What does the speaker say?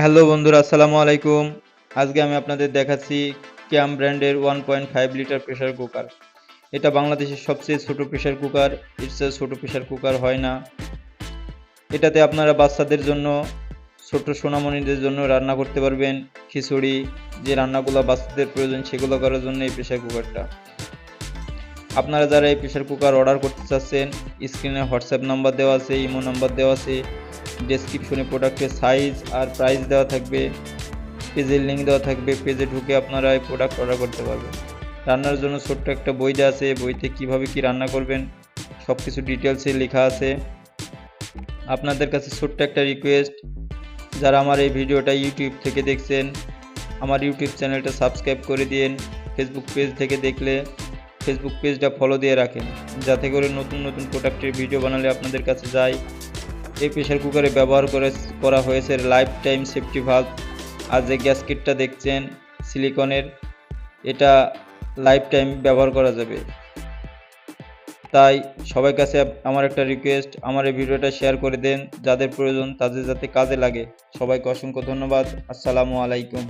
Hello বন্ধুরা, আসসালামু আলাইকুম। আজকে আমি আপনাদের দেখাচ্ছি ক্যাম ব্র্যান্ডের one point five litre pressure cooker. এটা বাংলাদেশের সবচেয়ে ছোট প্রেশার কুকার, এর ছোট প্রেশার কুকার হয় না। এটাতে আপনারা বাচ্চাদের জন্য, ছোট সোনামণিদের জন্য রান্না করতে পারবেন খিচুড়ি, যে রান্নাগুলো বাচ্চাদের প্রয়োজন সেগুলো করার জন্য এই প্রেশার কুকারটা। আপনারা যারা এই প্রেশার কুকার অর্ডার করতে চাচ্ছেন স্ক্রিনে হোয়াটসঅ্যাপ নাম্বার দেওয়া আছে ইমো নাম্বার দেওয়া আছে ডেসক্রিপশনে প্রোডাক্টের সাইজ আর প্রাইস দেওয়া থাকবে পেজের লিঙ্ক দেওয়া থাকবে পেজে ঢুকে আপনারা এই প্রোডাক্ট অর্ডার করতে পারবেন। রান্নার জন্য ছোট্ট একটা বই দেওয়া আছে, বইতে কীভাবে কি রান্না করবেন সব কিছু ডিটেলসে লেখা আছে। আপনাদের কাছে ছোট্ট একটা রিকোয়েস্ট যারা আমার এই ভিডিওটা ইউটিউব থেকে দেখছেন, আমার ইউটিউব চ্যানেলটা সাবস্ক্রাইব করে দিন ফেসবুক পেজ থেকে দেখলে ফেসবুক পেজটা ফলো দিয়ে রাখেন। যাতে করে নতুন নতুন প্রোডাক্টের ভিডিও বানালে আপনাদের কাছে যায়। এই প্রেশার কুকারে ব্যবহার করে করা হয়েছে লাইফ টাইম সেফটি ভাল্ব আর যে গ্যাস কিটটা দেখছেন সিলিকনের এটা লাইফ টাইম ব্যবহার করা যাবে। তাই সবার কাছে আমার একটা রিকোয়েস্ট আমার এই ভিডিওটা শেয়ার করে দেন। যাদের প্রয়োজন, তাদের যাতে কাজে লাগে। সবাইকে অসংখ্য ধন্যবাদ। আসসালামু আলাইকুম।